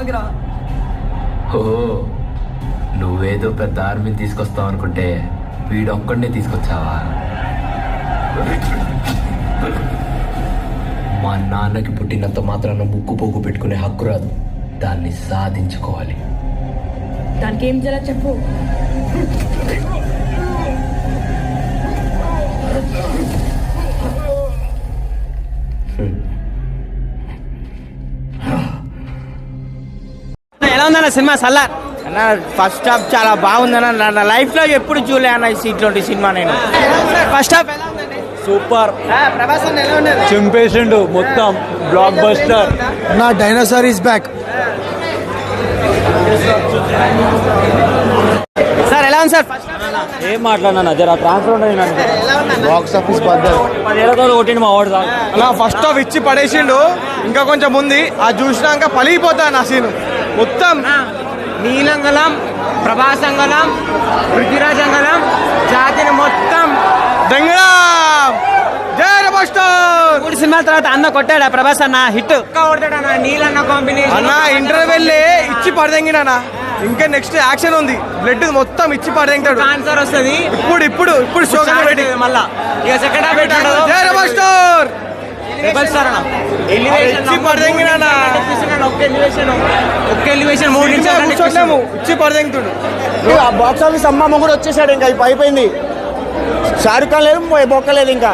ఆగిరా. ఓ నువ్వేదో పెద్ద ఆర్మీని తీసుకొస్తావు అనుకుంటే వీడొక్కడినే తీసుకొచ్చావా? మా నాన్నకి పుట్టినంత మాత్రాన ముక్కు పోగు పెట్టుకునే హక్కు రాదు. దాన్ని సాధించుకోవాలి. దానికి ఏం చేయాలో చెప్పు. ఎలా ఉందన్న సినిమా సల్లార్. అన్న ఫస్ట్ హాఫ్ చాలా బాగుందన్న. నా- నా లైఫ్లో ఎప్పుడు చూడలే అన్న ఈ ఇట్లాంటి సినిమా నేను. First half super. ప్రభాస్ అన్న ఎలా ఉన్నారు? చింపేసిండు మొత్తం. బ్లాక్ బస్టర్ నా డైనోసార్ ఈస్ బ్యాక్ సార్ ఎలా ఉంది సార్? ఫస్ట్ హాఫ్ ఎలా ఉంది? ఏం మాట్లాడినా జర ట్రాన్స్ఫర్ ఉందన్న బాక్స్ ఆఫీస్ బద్దల్ పదేళ్ళతో కొట్టిండు మా వాడు అలా ఫస్ట్ హాఫ్ ఇచ్చి పడేసిండు. ఇంకా కొంచెం ఉంది. అది చూసినాక పలిగిపోతా నా సీన్ మొత్తం నీలంగలం ప్రభాస్ అంగళం పృథ్వీరాజ్ అంగళం జాతిని మొత్తం దంగడా జై మాస్టర్ మూడు సినిమాల తర్వాత అన్న కొట్టాడా ప్రభాస్ అన్న హిట్? కొడతాడన్న నీలన్న కాంబినేషన్. అన్న ఇంటర్వెల్ ఇచ్చి పడదెంగినా ఇంకా నెక్స్ట్ యాక్షన్ ఉంది. బ్లడ్ మొత్తం ఇచ్చి పడదెంగుతాడు. ఆన్సర్ వస్తుంది ఇప్పుడు ఇప్పుడు ఇప్పుడు షో మళ్ళా. ఇక సెకండ్ హాఫ్ పెట్టాడు ఇచ్చి పడదెంగుతాడు ఆ బాక్స్ ఆఫీస్ అమ్మమ్మ కూడా వచ్చేసాడు ఇంకా ఇప్పుడు అయిపోయింది. షారుఖ్ ఖాన్ లేదు మొ- బొక్క లేదు ఇంకా.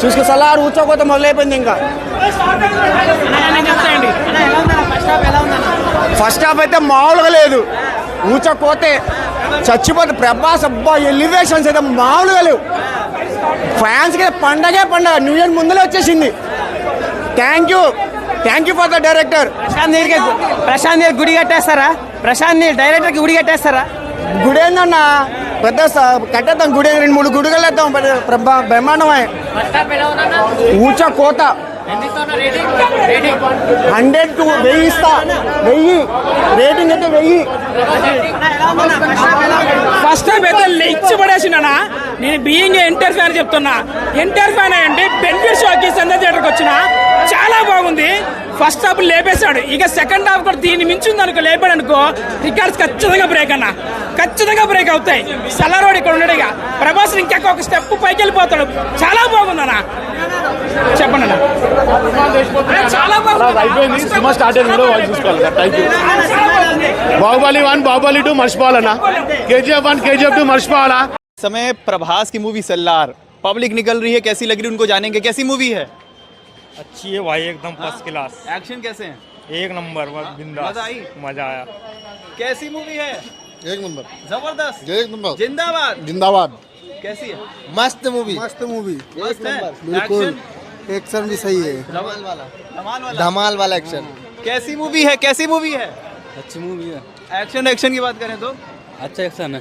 చూసుకు సలార్ కూర్చోకపోతే మొదలైపోయింది ఇంకా. ఫస్ట్ హాఫ్ అయితే మామూలుగా లేదు. ఊచకపోతే చచ్చిపోతే ప్రభాస్ అబ్బా ఎలివేషన్స్ అయితే మామూలుగా లేవు. ఫ్యాన్స్కి పండగే పండగ. న్యూ ఇయర్ ముందులే వచ్చేసింది. Thank you thank you for the director Prashanth నీల్కి Prashanth Neel గుడి కట్టేస్తారా? ప్రశాంత్ నీల్ డైరెక్టర్కి గుడి కట్టేస్తారా? గుడి ఏందన్నా పెద్ద కట్టేద్దాం గుడి రెండు మూడు గుడిగలు వేద్దాం. పెద్ద బ్రహ్మ- బ్రహ్మాండమే ఊచ కోత హండ్రెడ్ టు వెయ్యి ఇస్తా. వెయ్యి. రేటింగ్ అయితే వెయ్యి. ఫస్ట్ టైం అయితే ఇచ్చి పడేసినా నేను బీయింగ్ ఎన్టీఆర్ ఫ్యాన్ చెప్తున్నా. ఎన్టీఆర్ ఫ్యాన్ అయ్యండి బెనిఫిట్ షోకి సంధ్య థియేటర్కి వచ్చిన. చాలా బాగుంది. ఫస్ట్ హాఫ్ లేపేశాడు. ఇక సెకండ్ హాఫ్ కూడా దీన్ని మించింది అనుకో లేపాడు అనుకో రికార్డ్స్ ఖచ్చితంగా బ్రేక్ అన్న. ఖచ్చితంగా బ్రేక్ అవుతాయి. సలారోడ్ ఇక్కడ ఉన్నాడు ఇక. ప్రభాస్ ఇంకొక ఒక స్టెప్ పైకి వెళ్ళిపోతాడు. చాలా బాగుందన్న. చెప్పండి అన్న అరే, చాలా బాగుంది సినిమా స్టార్ట్ అయింది కూడా వాళ్ళు చూసుకోవాలి thank you Baahubali one Baahubali two మర్చిపోవాలన్నా KGF one KGF two మర్చిపోవాలా समय प्रभास की मूवी सल्लार पब्लिक निकल रही है कैसी लग रही है उनको जानेंगे कैसी मूवी है अच्छी है भाई एकदम फर्स्ट क्लास एक्शन कैसे हैं एक नंबर बस बिंदास मजा आई? मजा आया कैसी मूवी है एक नंबर जबरदस्त एक नंबर जिंदाबाद जिंदाबाद कैसी है मस्त मूवी मस्त मूवी मस्त है बिल्कुल एक्शन भी सही है। धमाल वाला। धमाल वाला। धमाल वाला एक्शन कैसी मूवी है कैसी मूवी है? अच्छी मूवी है। एक्शन एक्शन की बात करें तो। अच्छा एक्शन है।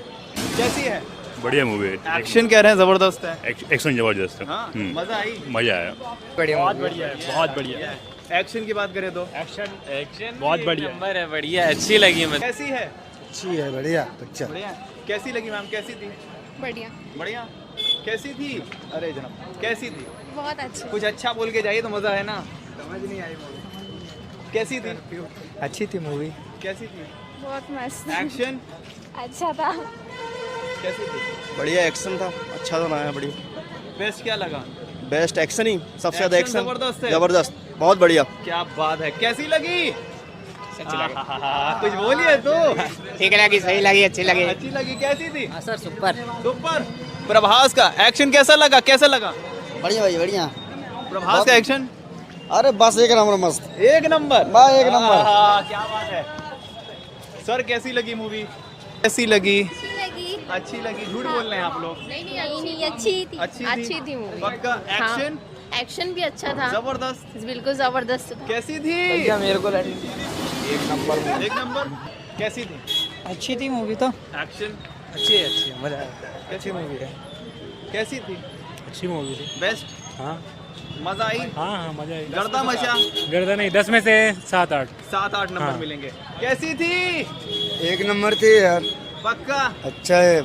कैसी है? बढ़िया मूवी है। एक्शन कह रहे हैं ज़बरदस्त है। एक्शन ज़बरदस्त है। हाँ मज़ा आई। मज़ा आया। बहुत बढ़िया है बहुत बढ़िया एक्शन की बात करें तो। एक्शन एक्शन बहुत बढ़िया। है बढ़िया अच्छी लगी मुझे। कैसी है? अच्छी है बढ़िया पिक्चर बढ़िया कैसी लगी मैम? कैसी थी? बढ़िया। बढ़िया? कैसी थी? अरे जनाब कैसी थी? बहुत अच्छी। कुछ अच्छा बोल के जाइए तो मज़ा है ना। समझ नहीं आई कैसी थी? अच्छी थी मूवी कैसी थी? बहुत मस्त। एक्शन अच्छा था। कैसी थी? बढ़िया एक्शन था। अच्छा तो बनाया बढ़िया। बेस्ट क्या लगा? बेस्ट एक्शन ही। सबसे ज़्यादा एक्शन ज़बरदस्त ज़बरदस्त। बहुत बढ़िया। क्या बात है। कैसी लगी? आहा, कुछ बोलिए तो? ठीक लगी सही लगी अच्छी लगी। अच्छी लगी कैसी थी? Sir super. सुपर। प्रभास का एक्शन कैसा लगा? कैसा लगा? बढ़िया भाई बढ़िया। प्रभास का एक्शन अरे बस एक नंबर मस्त। एक नंबर? वाह, एक नंबर। क्या बात है। सर कैसी लगी मूवी कैसी लगी? लगी। अच्छी लगी झूठ बोल रहे हैं आप लोग। नहीं नहीं नहीं अच्छी थी। अच्छी अच्छी थी मूवी पक्का? एक्शन एक्शन भी अच्छा था। ज़बरदस्त। बिल्कुल ज़बरदस्त। कैसी थी? मेरे को एक नंबर एक नंबर? कैसी थी? अच्छी थी मूवी तो। एक्शन अच्छी है अच्छी मज़ा आया। कैसी मूवी है। कैसी थी? अच्छी मूवी थी। बेस्ट हाँ। मज़ा आई? हाँ हाँ मज़ा आया गर्दा मचा? गर्दा नहीं दस में से सात आठ। सात आठ नंबर हाँ। मिलेंगे। कैसी थी? एक नंबर थी यार। पक्का? अच्छा है।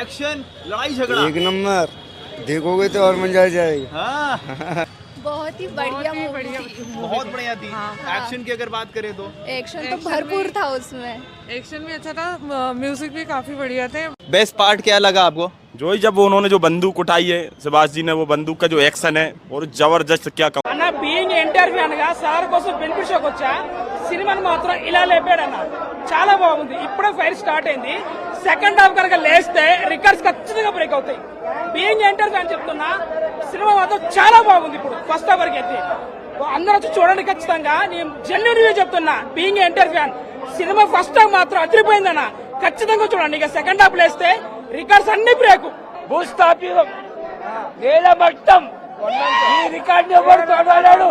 एक्शन लड़ाई झगड़ा? एक नंबर। देखोगे तो और मज़ा आ जाएगा। हाँ। बहुत ही बढ़िया बहुत बढ़िया थी। एक्शन हाँ, हाँ। की अगर बात करें तो। एक्शन तो भरपूर था उसमें। एक्शन भी अच्छा था म्यूज़िक भी काफ़ी बढ़िया थे। बेस्ट पार्ट क्या लगा आपको? जो ही जब वो उन्होंने जो बंदूक उठाई है सुभाष जी ने वो बंदूक का जो एक्शन है और ज़बरदस्त क्या कहा बीइंग इंटरव्यू सर को बिल्कुल సినిమాను సినిమాని మాత్రం ఇలా లేపాడన్న. చాలా బాగుంది. ఇప్పుడే ఫైర్ స్టార్ట్ అయింది. సెకండ్ హాఫ్ కనుక లేస్తే రికార్డ్స్ ఖచ్చితంగా బ్రేక్ అవుతాయి. బీయింగ్ ఎంటర్ ఫ్యాన్ చెప్తున్నా సినిమా మాత్రం చాలా బాగుంది ఇప్పుడు. ఫస్ట్ హాఫ్ వరకు అయితే. అందరూ వచ్చి చూడండి ఖచ్చితంగా. నేను జెన్యున్ రివ్యూ చెప్తున్నా being enter fan. Cinema first half మాత్రం అదిరిపోయిందన్న. ఖచ్చితంగా చూడండి. ఇక సెకండ్ హాఫ్ లేస్తే రికార్డ్స్ అన్ని బ్రేక్ భూస్థాపితం నేల మట్టం. ఈ రికార్డు ఎవరు తోడలేడు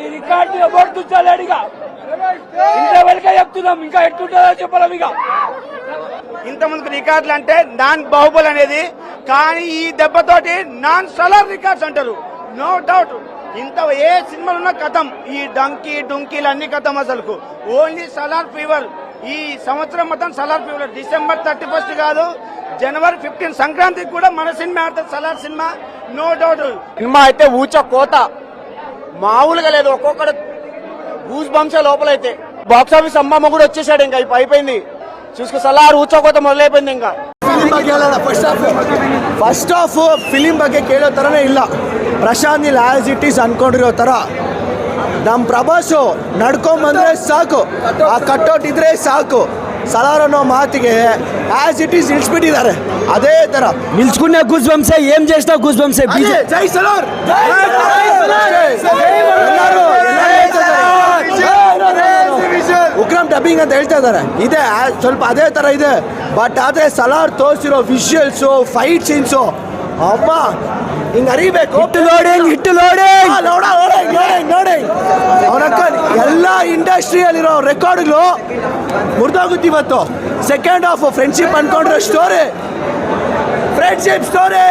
ఈ రికార్డు ఎవరు తుచ్చలేడు ఇక? ఇంతవరకే చెప్తున్నాం ఇంకా ఎట్టుంటుందో చెప్పలేం ఇక. ఇంతమందికి రికార్డులు అంటే నాన్ బాహుబలి అనేది కానీ ఈ దెబ్బతోటి నాన్ సలార్ రికార్డ్స్ అంటారు. నో డౌట్ ఇంత ఏ సినిమాలు ఉన్న కథం. ఈ డంకీ డుంకీలు అన్ని కథం అసలు ఓన్లీ సలార్ ఫీవర్. ఈ సంవత్సరం మొత్తం Salaar fever. December thirty first కాదు జనవరి ఫిఫ్టీన్ సంక్రాంతికి కూడా మన సినిమా ఆడుతుంది Salaar cinema. No doubt. Cinema అయితే ఊచ కోత. మామూలుగా లేదు ఒక్కొక్కడు గూస్ బంశ లోపలైతే. బాక్సాఫీస్ అమ్మమ్మ కూడా వచ్చేసాడు ఇంకా ఇప్పుడు అయిపోయింది. చూసుకో సలార్ ఊచ కోత మొదలైపోయింది ఇంకా. ఫస్ట్ ఆఫ్ ఫిలిం బగ్గే కేడో తరనే ఇల్ల. ప్రశాంత్ ಬಗ್ಗೆ ಕೇಳೋ ఇట్ ఈస్ ಪ್ರಶಾಂತ್ తర. ಆ್ಯಸ್ ಇಟ್ ಈಸ್ ಅಂದ್ಕೊಂಡಿರೋ ಥರ ನಮ್ಮ ಪ್ರಭಾಸು ನಡ್ಕೊಂಬಂದರೆ ಸಾಕು ಆ ಸಾಕು ಸಲಾರ್ ಅನ್ನೋ ಮಾತಿಗೆ ಆಸ್ ಇಟ್ ಈಸ್ ನಿಲ್ಸ್ಬಿಟ್ಟಿದ್ದಾರೆ. ಅದೇ ತರ. నిలుచుకున్న ಗುಜ್ బంసే ಏನ್ చేసినా ಗುಜ್ బంసే ಬಿಜೆ ಜೈ ಸಲಾರ್! ಡಬ್ಬಿಂಗ್ ಅಂತ ಹೇಳ್ತಾ ಇದ್ದಾರೆ. ಇದೆ ಸ್ವಲ್ಪ ಅದೇ ತರ ಇದೆ. ಬಟ್ ಆದ್ರೆ ಸಲಾರ್ ತೋರಿಸಿರೋ ವಿಷುವಲ್ಸು ಫೈಟ್ ಸೀನ್ಸು ಅಮ್ಮ ಹಿಂಗ್ ಅರಿಬೇಕು. ಹಿಟ್ಟು ಎಲ್ಲ ಇಂಡಸ್ಟ್ರಿಯಲ್ಲಿರೋ ರೆಕಾರ್ಡ್ಗಳು ಮುರಿದೋಗುತ್ತೆ ಇವತ್ತು ಸೆಕೆಂಡ್ ಹಾಫ್ ಫ್ರೆಂಡ್ಶಿಪ್ ಅನ್ಕೊಂಡ್ರೆ ಸ್ಟೋರಿ ಫ್ರೆಂಡ್ಶಿಪ್ ಸ್ಟೋರಿ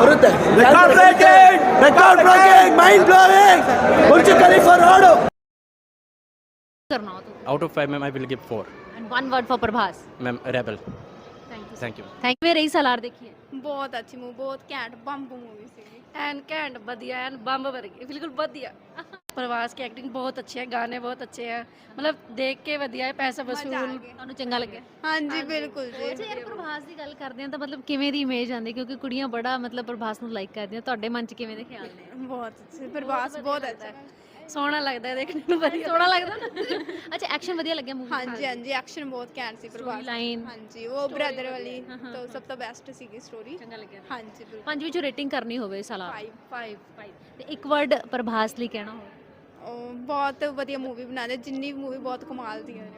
ಬರುತ್ತೆ record breaking record breaking mind blowing Out of five, I will give four. And one word for Prabhas. Ma'am, rebel. Thank you. Thank you. Thank you. Salaar देखी बहुत अच्छी movie बहुत कैंट bomb movie and कैंट बढ़िया and bomb वर्गी बिल्कुल बढ़िया ਪ੍ਰਵਾਸ ਕੀ ਐਕਟਿੰਗ ਬਹੁਤ ਅੱਛੀ ਹੈ ਗਾਣੇ ਬਹੁਤ ਅੱਛੇ ਹੈ। ਮਤਲਬ ਦੇਖ ਕੇ ਵਧੀਆ ਹੈ ਪੈਸਾ ਵਸੂਲ। ਤੁਹਾਨੂੰ ਚੰਗਾ ਲੱਗਿਆ? ਹਾਂਜੀ ਬਿਲਕੁਲ ਜੀ। ਜੇ ਯਾਰ ਪ੍ਰਭਾਸ ਦੀ ਗੱਲ ਕਰਦੇ ਆ ਤਾਂ ਮਤਲਬ ਕਿਵੇਂ ਦੀ ਇਮੇਜ ਆਉਂਦੀ? ਕਿਉਂਕਿ ਕੁੜੀਆਂ ਬੜਾ ਮਤਲਬ ਪ੍ਰਭਾਸ ਨੂੰ ਲਾਈਕ ਕਰਦੀਆਂ। ਤੁਹਾਡੇ ਮਨ 'ਚ ਕਿਵੇਂ ਦੇ ਖਿਆਲ ਨੇ? ਬਹੁਤ ਅੱਛੇ। ਪ੍ਰਭਾਸ ਬਹੁਤ ਅੱਛਾ। ਸੋਹਣਾ ਲੱਗਦਾ ਹੈ ਦੇਖਣ ਨੂੰ। ਵਧੀਆ। ਸੋਹਣਾ ਲੱਗਦਾ ਨਾ? ਅੱਛਾ ਐਕਸ਼ਨ ਵਧੀਆ ਲੱਗਿਆ ਮੂਵੀ ਹਾਂਜੀ ਹਾਂਜੀ। ਐਕਸ਼ਨ ਬਹੁਤ ਕੈਂਟ ਸੀ ਪ੍ਰਭਾਸ ਲਾਈਨ ਹਾਂਜੀ ਉਹ ਬ੍ਰਦਰ ਵਾਲੀ ਤਾਂ ਸਭ ਤੋਂ ਬੈਸਟ ਸੀਗੀ ਸਟੋਰੀ ਚੰਗਾ ਲੱਗਿਆ। ਹਾਂਜੀ ਪੰਜ ਵਿੱਚੋਂ ਰੇਟਿੰਗ ਕਰਨੀ ਹੋਵੇ ਸਾਲਾ। 5 5 5 ਤੇ ਇੱਕ ਵਰਡ ਪ੍ਰਭਾਸ ਲਈ ਕਹਿਣਾ ਹੋਵੇ। बहुत ਵਧੀਆ मूवी बना ਜਿੰਨੀ ਮੂਵੀ ਬਹੁਤ ਕਮਾਲ ਦੀਆਂ ਨੇ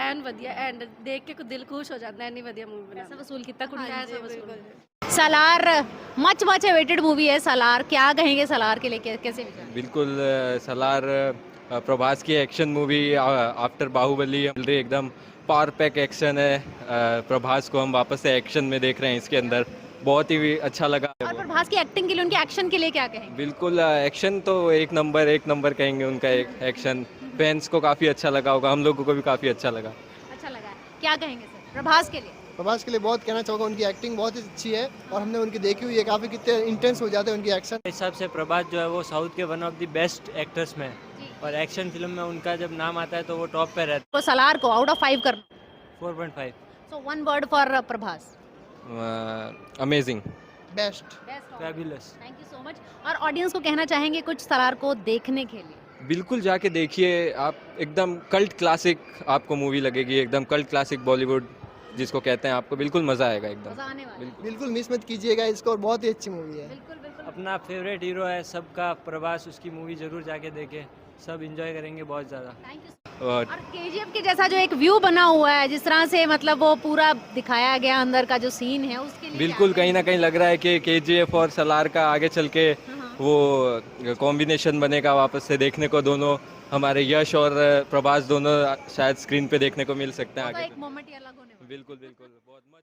ਐਨ ਵਧੀਆ ਐਂਡ ਦੇਖ ਕੇ ਦਿਲ ਖੁਸ਼ ਹੋ ਜਾਂਦਾ ਐਨੀ ਵਧੀਆ ਮੂਵੀ ਬਣਾ ਪੈਸਾ ਵਸੂਲ ਕੀਤਾ ਕੁੜੀ Salaar much much awaited movie है सलार। क्या कहेंगे सलार के लिए कैसे बिल्कुल सलार प्रभास की एक्शन मूवी आफ्टर बाहुबली एकदम पार पैक एक्शन है प्रभास को हम वापस से एक्शन में देख रहे हैं इसके अंदर। बहुत ही अच्छा लगा। और प्रभास की एक्टिंग के लिए उनके एक्शन के लिए क्या कहेंगे? बिल्कुल एक्शन तो एक नंबर एक नंबर कहेंगे उनका एक एक्शन फैंस को काफ़ी अच्छा लगा होगा हम लोगों को भी काफ़ी अच्छा लगा। अच्छा लगा क्या कहेंगे सर? प्रभास के लिए? प्रभास के लिए बहुत कहना चाहूँगा उनकी एक्टिंग बहुत ही अच्छी है और हमने उनकी देखी हुई है काफ़ी कितने इंटेंस हो जाते हैं उनकी एक्शन हिसाब से प्रभास जो है वो साउथ के one of the best actors में और एक्शन फ़िल्म में उनका जब नाम आता है तो वो टॉप पे रहता तो सालार को आउट ऑफ़ फाइव करना है four point five so one word for Prabhas. Amazing best fabulous thank you so much और ऑडियंस को कहना चाहेंगे कुछ सरार को देखने के लिए। बिल्कुल जाके देखिए आप एकदम कल्ट क्लासिक आपको मूवी लगेगी एकदम कल्ट क्लासिक बॉलीवुड जिसको कहते हैं आपको बिल्कुल मज़ा आएगा एकदम। मज़ा आने वाला बिल्कुल। मिस मत कीजिएगा इसको और बहुत ही अच्छी मूवी है। बिल्कुल बिल्कुल। अपना फेवरेट हीरो है सबका प्रभास उसकी मूवी ज़रूर जाके देखे। सब इंजॉय करेंगे बहुत ज़्यादा। थैंक यू और और केजीएफ के जैसा जो एक व्यू बना हुआ है जिस तरह से मतलब वो पूरा दिखाया गया अंदर का जो सीन है उसके लिए बिल्कुल कहीं ना कहीं लग रहा है कि के और सलार का आगे चल के वो कॉम्बिनेशन बनेगा वापस से देखने को दोनों हमारे यश और प्रभास दोनों शायद स्क्रीन पे देखने को मिल सकते हैं? आगे एक मोमेंट ही अलग होने बिल्कुल बिल्कुल। बहुत मच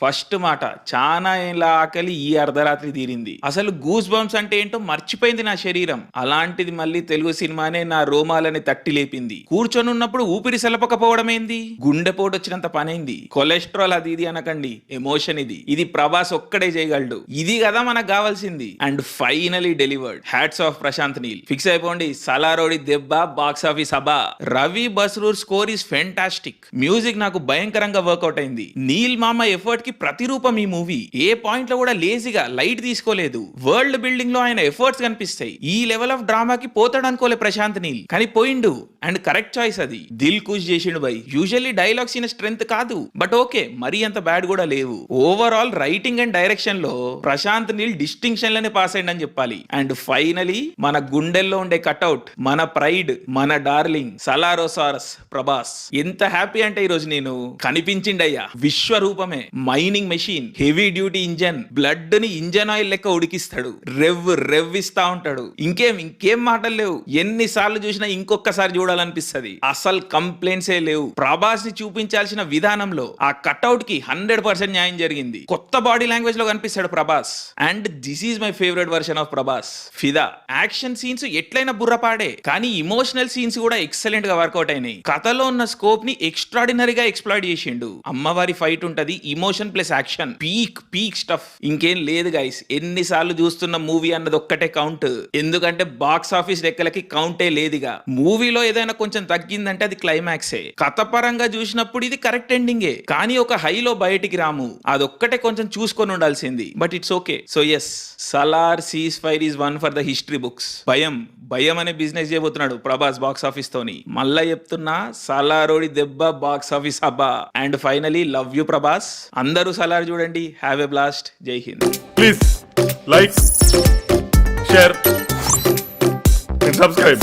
ఫస్ట్ మాట చాలా ఏళ్ళ ఆకలి ఈ అర్ధరాత్రి తీరింది. అసలు గూస్ బంప్స్ అంటే ఏంటో మర్చిపోయింది నా శరీరం. అలాంటిది మళ్ళీ తెలుగు సినిమానే నా రోమాలని తట్టి లేపింది. కూర్చొని ఉన్నప్పుడు ఊపిరి సెలపకపోవడమేంది? గుండెపోటు వచ్చినంత పనైంది. కొలెస్ట్రాల్ అది ఇది అనకండి. ఎమోషన్ ఇది. ఇది ప్రభాస్ ఒక్కడే చేయగలడు. ఇది కదా మనకు కావాల్సింది. And finally delivered. Hats off Prashanth Neel. Fix అయిపోండి. సలారోడి దెబ్బ బాక్స్ ఆఫీస్ అబా Ravi Basrur score is fantastic. Music నాకు భయంకరంగా వర్కౌట్ అయింది. నీల్ మామ ఎఫర్ట్ కి ప్రతిరూపం ఈ మూవీ. ఏ పాయింట్లో కూడా లేజీగా లైట్ తీసుకోలేదు. వరల్డ్ బిల్డింగ్లో ఆయన ఎఫర్ట్స్ కనిపిస్తాయి. ఈ లెవెల్ ఆఫ్ డ్రామాకి పోతాడు అనుకోలే ప్రశాంత్ నీల్. కానీ పోయిండు. అండ్ కరెక్ట్ చాయిస్ అది. దిల్ కుష్ చేసిండు by. Usually dialogues in strength కాదు. బట్ ఓకే మరీ అంత బ్యాడ్ కూడా లేవు. ఓవరాల్ రైటింగ్ అండ్ డైరెక్షన్లో ప్రశాంత్ నీల్ డిస్టింక్షన్ లనే పాస్ అయ్యండి అని చెప్పాలి. అండ్ ఫైనలీ మన గుండెల్లో ఉండే కట్అవుట్. మన ప్రైడ్ మన డార్లింగ్ సలారోసారస్ ప్రభాస్. ఎంత హ్యాపీ అంటే ఈ రోజు నేను. కనిపించిండయ్యా. విశ్వరూపమే. Mining machine heavy duty engine బ్లడ్ని engine oil లెక్క ఉడికిస్తాడు. రెవ్ రెవ్ ఇస్తా ఉంటాడు. ఇంకేం ఇంకేం మాటలు లేవు. ఎన్నిసార్లు చూసినా ఇంకొకసారి చూడాలనిపిస్తది. అసలు కంప్లైంట్స్ ఏ లేవు. ప్రభాస్ని చూపించాల్సిన విధానంలో ఆ కట్అవుట్కి హండ్రెడ్ పర్సెంట్ న్యాయం జరిగింది. కొత్త బాడీ లాంగ్వేజ్లో కనిపిస్తాడు Prabhas. And this is my favourite version of Prabhas. ఫిదా. యాక్షన్ సీన్స్ ఎట్లయినా బుర్రపాడే. కానీ ఇమోషనల్ సీన్స్ కూడా ఎక్సలెంట్గా వర్కౌట్ అయినాయి. కథలో ఉన్న స్కోప్ని ఎక్స్ట్రాడినరీగా ఎక్స్ప్లాయిడ్ చేసిండు. అమ్మవారి ఫైట్ ఉంటది emotion plus action. Peak peak stuff. ఇంకేం లేదు గైస్ ఎన్నిసార్లు చూస్తున్న మూవీ అన్నది ఒక్కటే కౌంట్ ఎందుకంటే బాక్స్ ఆఫీస్ లెక్కలకి కౌంటే లేదుగా. మూవీలో ఏదైనా కొంచెం తగ్గిందంటే అది క్లైమాక్సే కథ పరంగా చూసినప్పుడు ఇది కరెక్ట్ ఎండింగే కానీ ఒక హైలో బయటికి రాము. అదొక్కటే కొంచెం చూసుకొని ఉండాల్సింది. But it's okay so yes Salaar ceasefire is one for the history books భయం భయం అనే బిజినెస్ చేయబోతున్నాడు ప్రభాస్ బాక్స్ ఆఫీస్ తోని. మళ్ళా చెప్తున్నా సలారోడి దెబ్బ బాక్స్ ఆఫీస్ అబ్బా. And finally love you Prabhas. అందరూ సలార్ చూడండి. హ్యావ్ ఎ బ్లాస్ట్ జై హింద్ ప్లీజ్ లైక్ షేర్ సబ్స్క్రైబ్